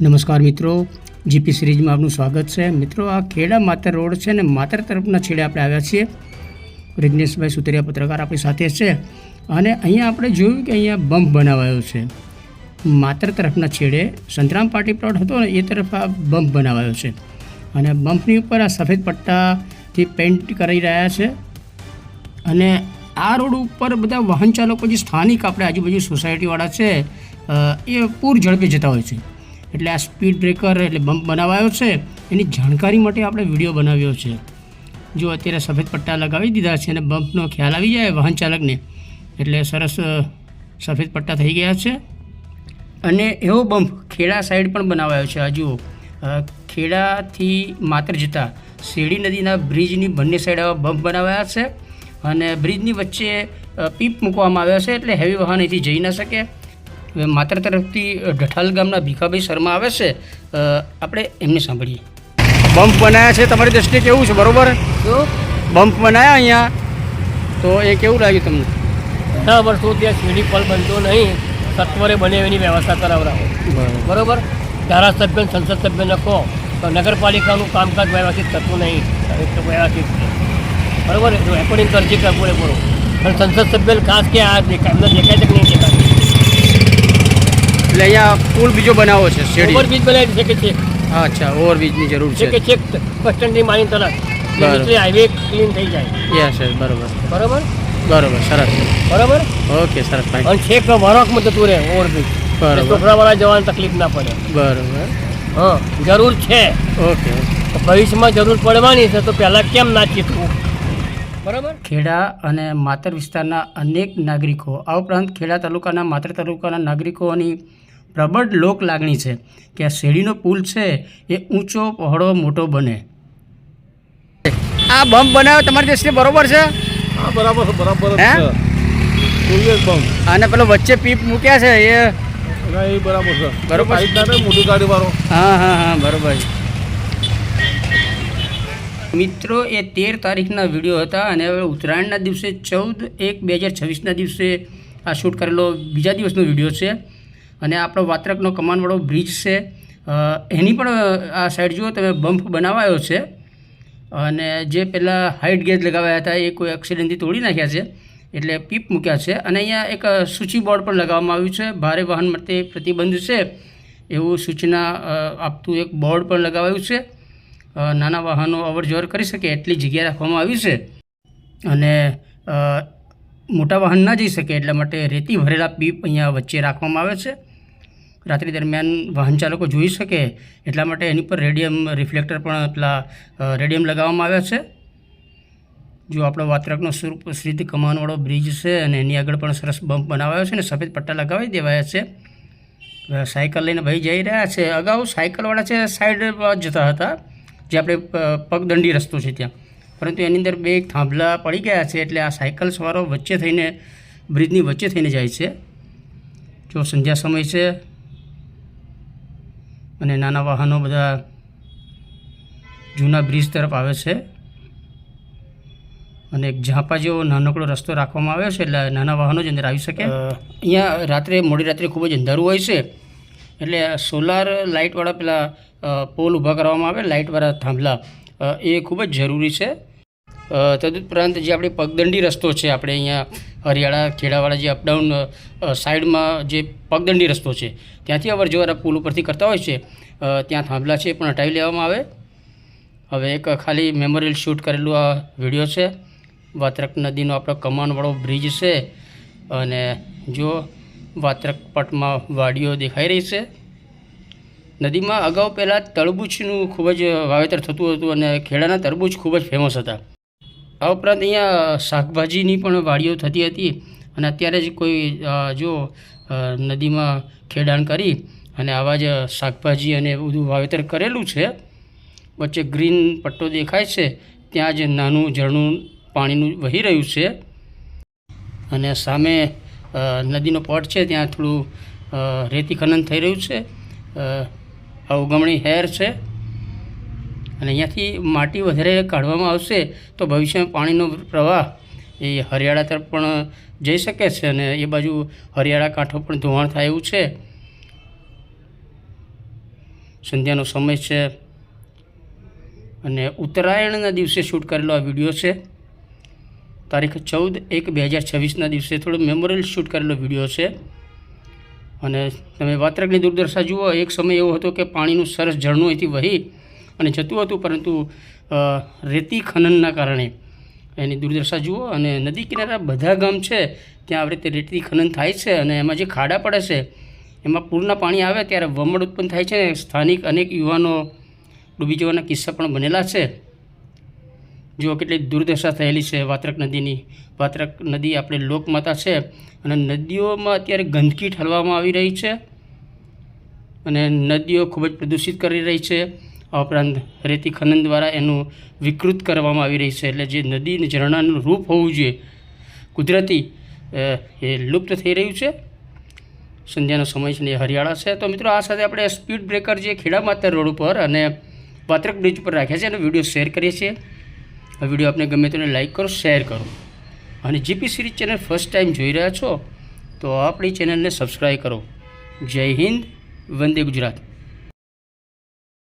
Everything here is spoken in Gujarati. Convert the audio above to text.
નમસ્કાર મિત્રો. જીપી સિરીઝમાં આપનું સ્વાગત છે. મિત્રો, આ ખેડા માતર રોડ છે ને માતર તરફના છેડે આપણે આવ્યા છીએ. રિગ્નેશભાઈ સુતરિયા પત્રકાર આપણી સાથે છે. અને અહીંયા આપણે જોયું કે અહીંયા બમ્પ બનાવાયો છે. માતર તરફના છેડે સંતરામ પાર્ટી પ્લોટ હતો ને એ તરફ આ બમ્પ બનાવાયો છે. અને બમ્પની ઉપર આ સફેદ પટ્ટાથી પેન્ટ કરી રહ્યા છે. અને આ રોડ ઉપર બધા વાહન ચાલકો જે સ્થાનિક આપણે આજુબાજુ સોસાયટીવાળા છે એ પૂર ઝડપે જતા હોય છે. એટલે આ સ્પીડ બ્રેકર એટલે બમ્પ બનાવાયો છે. એની જાણકારી માટે આપણે વીડિયો બનાવ્યો છે. જો અત્યારે સફેદ પટ્ટા લગાવી દીધા છે અને બમ્પનો ખ્યાલ આવી જાય વાહન ચાલકને એટલે સરસ સફેદ પટ્ટા થઈ ગયા છે. અને એવો બમ્પ ખેડા સાઈડ પણ બનાવાયો છે. હજુ અ, ખેડાથી માત્ર જતાં શેરડી નદીના બ્રિજની બંને સાઈડ આવા બમ્પ બનાવાયા છે. અને બ્રિજની વચ્ચે પીપ મૂકવામાં આવ્યા છે એટલે હેવી વાહન અહીંથી જઈ ન શકે. માત્ર તરફથી ઢઠાલ ગામના ભીખાભાઈ શર્મા આવે છે. આપણે એમને સાંભળીએ. બમ્પ બનાવ્યા છે તમારી દ્રષ્ટિએ કેવું છે? બરોબર? બમ્પ બનાવ્યા અહીંયા? તો એ કેવું લાગ્યું તમને? દસ વર્ષો ત્યાં સીડી પલ બનતો નહીં. સત્વરે બને એની વ્યવસ્થા કરાવડાવો. બરોબર. ધારાસભ્ય સંસદ સભ્ય લખો તો નગરપાલિકાનું કામકાજ વ્યવસ્થિત થતું નહીં. તો વ્યવસ્થિત. બરોબર? રેકોર્ડિંગ કરજે કર પૂરેપૂરું અને સંસદ સભ્ય ખાસ કે આ દેખાય એમને દેખાય છે કે નહીં દેખાય? એટલે અહીંયા પુલ બીજો બનાવો છે શેરડી. ઓવરબ્રિજ બનાવી છે કે છે. અચ્છા ઓવરબ્રિજની જરૂર છે. કે ચેક બસ સ્ટેન્ડની માની તરફ. એટલે હાઈવે ક્લીન થઈ જાય. યસ યસ બરોબર. બરોબર? બરોબર સરસ. બરોબર? ઓકે સરસ અને છેક વરખમાં જતું રહે ઓવરબ્રિજ બરોબર. છોકરાવાળા જવાની તકલીફ ના પડે. બરોબર. હા જરૂર છે. ઓકે ભવિષ્યમાં જરૂર પડવાની છે તો પહેલાં કેમ ના ચીતવું બરાબર? ખેડા અને માતર વિસ્તારના અનેક નાગરિકો આ ઉપરાંત ખેડા તાલુકાના માતર તાલુકાના નાગરિકોની પ્રબળ લોક લાગણી છે કે આ શેરીનો પુલ છે એ ઊંચો પહોળો મોટો બને. આ બમ્પ બનાવ્યો તમારી દ્રષ્ટિએ બરોબર છે? હા બરાબર છે બરાબર? છે. સૂર્ય બમ્પ અને પેલો વચ્ચે પીપ મૂક્યા છે એ? ના એ બરાબર છે. બરાબર. સાઈડ ના મોટી ગાડી વાળો. હા હા હા બરોબર મિત્રો એ તેર તારીખના વીડિયો હતા અને હવે ઉત્તરાયણના દિવસે ચૌદ એક બે હજાર છવ્વીસના દિવસે આ શૂટ કરેલો બીજા દિવસનો વીડિયો છે. અને આપણો વાત્રકનો કમાનવાળો બ્રિજ છે. એની પણ આ સાઈડ જુઓ, તમે બમ્પ બનાવાયો છે. અને જે પહેલાં હાઇટ ગેજ લગાવ્યા હતા, એ કોઈ એક્સિડન્ટથી તોડી નાખ્યા છે. એટલે પીપ મૂક્યા છે. અને અહીંયા એક સૂચિ બોર્ડ પણ લગાવવામાં આવ્યું છે. ભારે વાહન માટે પ્રતિબંધ છે. એવું સૂચના આપતું એક બોર્ડ પણ લગાવાયું છે. નાના વાહનો અવર જવર કરી શકે એટલી જગ્યા રાખવામાં આવી છે. અને મોટા વાહન ના જઈ શકે એટલા માટે રેતી ભરેલા પીપ અહીંયા વચ્ચે રાખવામાં આવે છે. રાત્રિ દરમિયાન વાહન ચાલકો જોઈ શકે એટલા માટે એની પર રેડિયમ રિફ્લેક્ટર પણ પેલા રેડિયમ લગાવવામાં આવ્યા છે. જો આપણો વાત્રકનો સ્વરૂપ સિદ્ધ કમાનવાળો બ્રિજ છે અને એની આગળ પણ સરસ બમ્પ બનાવાયો છે અને સફેદ પટ્ટા લગાવી દેવાયા છે. સાયકલ લઈને ભાઈ જઈ રહ્યા છે. અગાઉ સાયકલવાળા છે, સાઈડ જતા હતા, જે આપણે પગદંડી રસ્તો છે ત્યાં. પરંતુ એની અંદર બે થાંભલા પડી ગયા છે એટલે આ સાયકલ સવારો વચ્ચે થઈને, બ્રિજની વચ્ચે થઈને જાય છે. જો સંધ્યા સમય છે અને નાના વાહનો બધા જૂના બ્રિજ તરફ આવે છે. અને એક ઝાંપા જેવો નાનકડો રસ્તો રાખવામાં આવ્યો છે, એટલે નાના વાહનો જ અંદર આવી શકે. અહીંયા રાત્રે, મોડી રાત્રે ખૂબ જ અંધારું હોય છે, એટલે સોલાર લાઇટવાળા પેલા પોલ ઊભા કરવામાં આવે, લાઇટવાળા થાંભલા. એ ખૂબ જ જરૂરી છે. તદુપરાંત જે આપણી પગદંડી રસ્તો છે, આપણે અહીંયા હરિયાળા ખેડાવાળા જે અપડાઉન સાઈડમાં જે પગદંડી રસ્તો છે, ત્યાંથી અવર જવર પુલ ઉપરથી કરતા હોય છે ત્યાં થાંભલા છે પણ હટાવી લેવામાં આવે. હવે એક ખાલી મેમોરિયલ શૂટ કરેલું આ વીડિયો છે. વાત્રક નદીનો આપણો કમાનવાળો બ્રિજ છે. અને જો વાત્રક પટમાં વાડીઓ દેખાઈ રહી છે. નદીમાં અગાઉ પહેલાં તરબૂચનું ખૂબ જ વાવેતર થતું હતું અને ખેડાના તરબૂચ ખૂબ જ ફેમસ હતા. આ ઉપરાંત અહીંયા શાકભાજીની પણ વાડીઓ થતી હતી અને અત્યારે જ કોઈ જો નદીમાં ખેડાણ કરી અને આવા જ શાકભાજી અને બધું વાવેતર કરેલું છે. વચ્ચે ગ્રીન પટ્ટો દેખાય છે, ત્યાં જ નાનું ઝરણું પાણીનું વહી રહ્યું છે. અને સામે નદીનો પટ છે, ત્યાં થોડું રેતી ખનન થઈ રહ્યું છે. આ ઉગમણી હેર છે. અને અહીંયાથી માટી વધારે કાઢવામાં આવશે તો ભવિષ્યમાં પાણીનો પ્રવાહ એ હરિયાળા તરફ પણ જઈ શકે છે અને એ બાજુ હરિયાળા કાંઠો પણ ધોવાણ થાય એવું છે. સંધ્યાનો સમય છે. અને ઉત્તરાયણના દિવસે શૂટ કરેલો આ વીડિયો છે. તારીખ ચૌદ એક બે હજાર છવ્વીસના દિવસે થોડો મેમોરિયલ શૂટ કરેલો વીડિયો છે. અને તમે વાત્રકની દુર્દશા જુઓ, એક સમય એવો હતો કે પાણીનું સરસ ઝરણું અહીંથી વહી અને જતું હતું, પરંતુ રેતી ખનનના કારણે. એની દુર્દશા જુઓ, અને નદી કિનારા બધા ગામ છે, ત્યાં આવી રીતે રેતી ખનન થાય છે, અને એમાં જે ખાડા પડે છે, એમાં પૂરના પાણી આવે ત્યારે વમળ ઉત્પન્ન થાય છે સ્થાનિક અનેક યુવાનો ડૂબી જવાના કિસ્સા પણ બનેલા છે. જુઓ કેટલી દુર્દશા થયેલી છે, વાત્રક નદીની. વાત્રક નદી આપણે લોકમાતા છે, અને નદીઓમાં અત્યારે ગંદકી ઠલવામાં આવી રહી છે, અને નદીઓ ખૂબ જ પ્રદૂષિત કરી રહી છે. આ ઉપરાંત રેતી ખનન દ્વારા એનું વિકૃત કરવામાં આવી રહી છે. એટલે જે નદી અને ઝરણાનું રૂપ હોવું જોઈએ. કુદરતી એ લુપ્ત થઈ રહ્યું છે. સંધ્યાનો સમય છે ને એ હરિયાળા છે. તો મિત્રો, આ સાથે આપણે સ્પીડ બ્રેકર જે ખેડા માતર રોડ ઉપર અને વાત્રક બ્રિજ ઉપર રાખ્યા છે એનો વીડિયો શેર કરીએ છીએ. આ વીડિયો આપને ગમે તો લાઇક કરો શેર કરો. અને GP series channel first time જોઈ રહ્યા છો, તો આપણી ચેનલને સબસ્ક્રાઈબ કરો. જય હિન્દ, વંદે ગુજરાત.